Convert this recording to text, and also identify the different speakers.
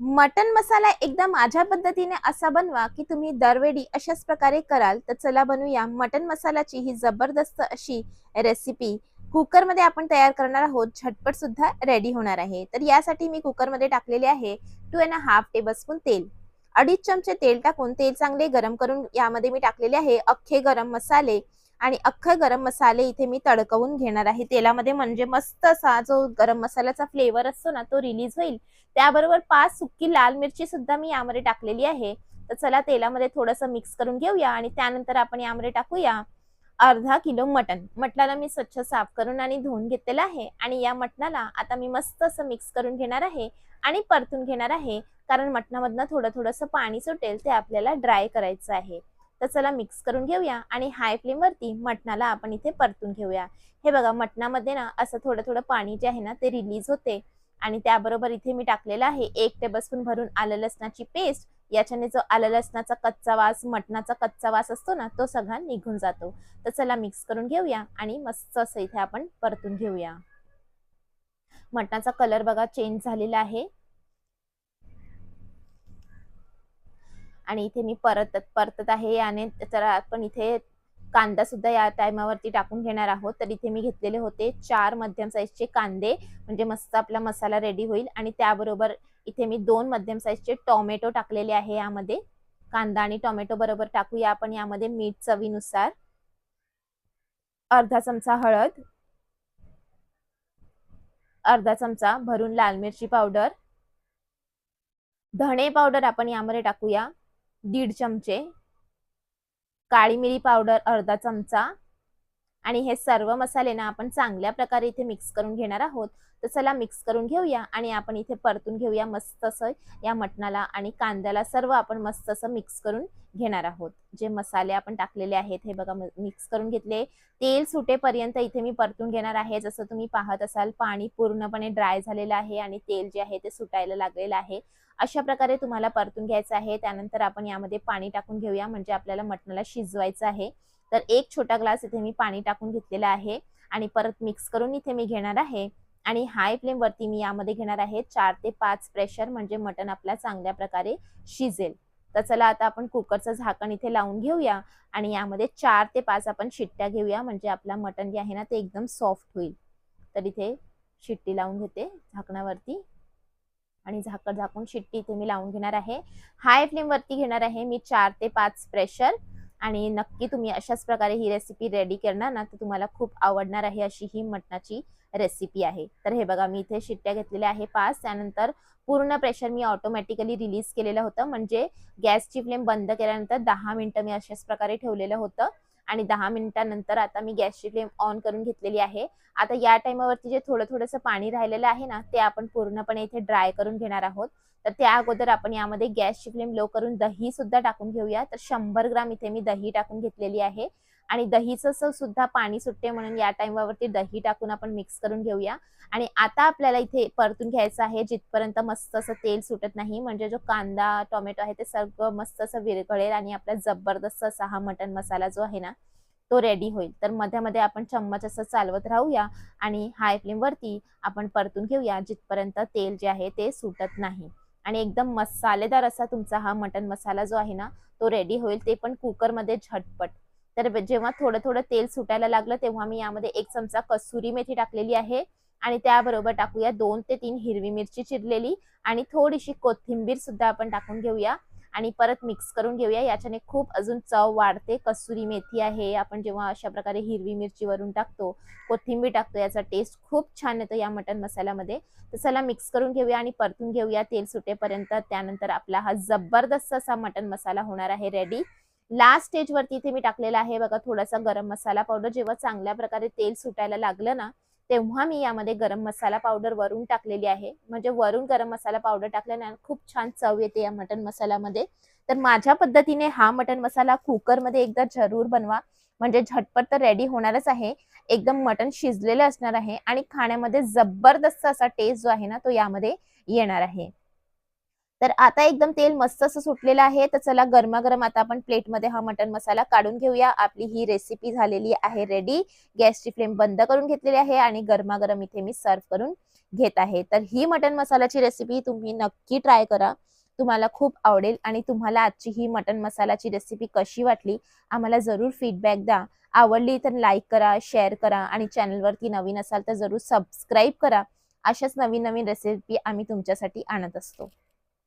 Speaker 1: Mutton मसाला एकदा माझ्या पद्धतीने असा बनवा की तुम्ही दरवेळी अशाच प्रकारे कराल तर चला बनवूया मटन मसाल्याची ही जबरदस्त अशी रेसिपी कुकरमध्ये आपण तयार करणार आहोत झटपट सुद्धा रेडी होणार आहे. तर यासाठी मी कुकरमध्ये टाकलेले आहे टू अँड हाफ टेबलस्पून तेल. अडीच चमचे तेल टाकून तेल चांगले गरम करून यामध्ये मी टाकलेले आहे अख्खे गरम मसाले. आणि अख्खे गरम मसाले इथे मी तडकवून घेणार आहे. तेलामध्ये म्हणजे मस्त असा जो गरम मसाल्याचा फ्लेवर असतो ना तो रिलीज होईल. त्याबरोबर पाच सुक्की लाल मिरची सुद्धा मी यामध्ये टाकलेली आहे. तर चला तेलामध्ये थोडंसं मिक्स करून घेऊया आणि त्यानंतर आपण यामध्ये टाकूया अर्धा किलो मटन मटणाला मी स्वच्छ साफ करून आणि धुवून घेतलेलं आहे आणि या मटणाला आता मी मस्त असं मिक्स करून घेणार आहे आणि परतून घेणार आहे. कारण मटणामधनं थोडं थोडंसं पाणी सुटेल ते आपल्याला ड्राय करायचं आहे. तर चला मिक्स करून घेऊया आणि हाय फ्लेमवरती मटणाला आपण इथे परतून घेऊया. हे बघा मटणामध्ये ना असं थोडं थोडं पाणी जे आहे ना ते रिलीज होते. आणि त्याबरोबर इथे मी टाकलेलं आहे एक टेबलस्पून भरून आलं लसणाची पेस्ट याच्याने जो आलं लसणाचा कच्चा वास मटणाचा कच्चा वास असतो ना तो सगळा निघून जातो. तर चला मिक्स करून घेऊया आणि मस्त असं इथे आपण परतून घेऊया. मटणाचा कलर बघा चेंज झालेला आहे. आणि इथे मी परतत परतत आहे आणि जरा आपण इथे कांदा सुद्धा या टायमावरती टाकून घेणार आहोत. तर इथे मी घेतलेले होते चार मध्यम साईजचे कांदे. म्हणजे मस्त आपला मसाला रेडी होईल. आणि त्याबरोबर इथे मी दोन मध्यम साईजचे टोमॅटो टाकलेले आहे यामध्ये. कांदा आणि टोमॅटो बरोबर टाकूया आपण यामध्ये मीठ चवीनुसार. अर्धा चमचा हळद. अर्धा चमचा भरून लाल मिरची पावडर. धणे पावडर आपण यामध्ये टाकूया. दीड चमचे. काळी मिरी पावडर अर्धा चमचा. आणि हे सर्व मसाले ना आपण चांगल्या प्रकारे इथे मिक्स करून घेणार आहोत. तर चला मिक्स करून घेऊया आणि आपण इथे परतून घेऊया मस्त असं या मटणाला आणि कांद्याला सर्व आपण मस्त असं मिक्स करून घेणार आहोत. जे मसाले आपण टाकलेले आहेत हे बघा मिक्स करून घेतले. तेल सुटेपर्यंत इथे मी परतून घेणार आहे. जसं तुम्ही पाहत असाल पाणी पूर्णपणे ड्राय झालेलं आहे आणि तेल जे आहे ते सुटायला लागलेलं आहे. अशा प्रकारे तुम्हाला परतून घ्यायचं आहे. त्यानंतर आपण यामध्ये पाणी टाकून घेऊया. म्हणजे आपल्याला मटणाला शिजवायचं आहे. तर एक छोटा ग्लास इथे मी पाणी टाकून घेतलेला आहे. आणि परत मिक्स करून इथे मी घेणार आहे. आणि हाय फ्लेम वरती मी यामध्ये घेणार आहे चार ते पाच प्रेशर म्हणजे मटण आपल्या चांगल्या प्रकारे शिजेल. तर चला आता आपण कुकरचं झाकण इथे लावून घेऊया. आणि यामध्ये चार ते पाच आपण शिट्ट्या घेऊया. म्हणजे आपला मटण जे आहे ना ते एकदम सॉफ्ट होईल. तर इथे शिट्टी लावून घेते झाकणावरती. आणि झाकण झाकून शिट्टी इथे मी लावून घेणार आहे. हाय फ्लेमवरती घेणार आहे मी चार ते पाच प्रेशर आणि नक्की तुम्ही अशाच प्रकारे ही रेसिपी रेडी करणार ना तर तुम्हाला खूप आवडणार आहे अशी ही मटणाची रेसिपी आहे. तर हे बघा मी इथे शिट्ट्या घेतलेल्या आहे पाच. त्यानंतर पूर्ण प्रेशर मी ऑटोमॅटिकली रिलीज केलेलं होतं. म्हणजे गॅसची फ्लेम बंद केल्यानंतर दहा मिनटं मी अशाच प्रकारे ठेवलेलं होतं. आणि दहा मिनिटानंतर आता मी गॅसची फ्लेम ऑन करून घेतलेली आहे. आता या टाइमावरती जे थोडं थोडंसं पाणी राहिलेलं आहे ना ते आपण पूर्णपणे इथे ड्राय करून घेणार आहोत. तर त्या अगोदर आपण यामध्ये गॅसची फ्लेम लो करून दही सुद्धा टाकून घेऊया. तर शंभर ग्राम इथे मी दही टाकून घेतलेली आहे. आणि दहीचं सुद्धा पाणी सुटते म्हणून या टाइमावरती दही टाकून आपण मिक्स करून घेऊया. आणि आता आपल्याला इथे परतून घ्यायचं आहे जिथपर्यंत मस्त असं तेल सुटत नाही म्हणजे जो कांदा टोमॅटो आहे ते सगळं मस्त असं विरघळेल आणि आपला जबरदस्त असा हा मटन मसाला जो आहे ना तो रेडी होईल. तर मध्ये मध्ये आपण चम्मच असं चालवत राहूया आणि हाय फ्लेमवरती आपण परतून घेऊया जिथपर्यंत तेल जे आहे ते सुटत नाही. आणि एकदम मसालेदार असा तुमचा हा मटन मसाला जो आहे ना तो रेडी होईल ते पण कुकरमध्ये झटपट. तर जेव्हा थोडं थोडं तेल सुटायला लागलं तेव्हा मी यामध्ये एक चमचा कसुरी मेथी टाकलेली आहे. आणि त्याबरोबर टाकूया दोन ते तीन हिरवी मिरची चिरलेली आणि थोडीशी कोथिंबीर सुद्धा आपण टाकून घेऊया. आणि परत मिक्स करून घेऊया. याच्याने खूप अजून चव वाढते. कसुरी मेथी आहे. आपण जेव्हा अशा प्रकारे हिरवी मिरची वरून टाकतो कोथिंबीर टाकतो याचा टेस्ट खूप छान येतो या मटन मसाल्यामध्ये. तर चला मिक्स करून घेऊया आणि परतून घेऊया. तेल सुटेपर्यंत त्यानंतर आपला हा जबरदस्त असा मटन मसाला होणार आहे. रेडी लास्ट स्टेज वरती इथे मी टाकलेला आहे. बघा थोडासा गरम मसाला पावडर जेव्हा चांगल्या प्रकारे तेल सुटायला लागलं ना तेव्हा मी यामध्ये गरम मसाला पावडर वरून टाकलेली आहे. म्हणजे वरून गरम मसाला पावडर टाकल्याने खूप छान चव येते या मटन मसाल्यामध्ये. तर माझ्या पद्धतीने हा मटन मसाला कुकरमध्ये एकदा जरूर बनवा. म्हणजे झटपट तर रेडी होणारच आहे. एकदम मटन शिजलेलं असणार आहे आणि खाण्यामध्ये जबरदस्त असा टेस्ट जो आहे ना तो यामध्ये येणार आहे. तर आता एकदम तेल मस्त असं सुटलेलं आहे तर चला गरमागरम आता आपण प्लेटमध्ये हा मटन मसाला काढून घेऊया. आपली ही रेसिपी झालेली आहे रेडी गॅसची फ्लेम बंद करून घेतलेली आहे आणि गरमागरम इथे मी सर्व करून घेत आहे. तर ही मटन मसाल्याची रेसिपी तुम्ही नक्की ट्राय करा. तुम्हाला खूप आवडेल आणि तुम्हाला आजची ही मटन मसाल्याची रेसिपी कशी वाटली आम्हाला जरूर फीडबॅक द्या. आवडली तर लाईक करा शेअर करा आणि चॅनलवरती नवीन असाल तर जरूर सबस्क्राईब करा. अशाच नवीन नवीन रेसिपी आम्ही तुमच्यासाठी आणत असतो.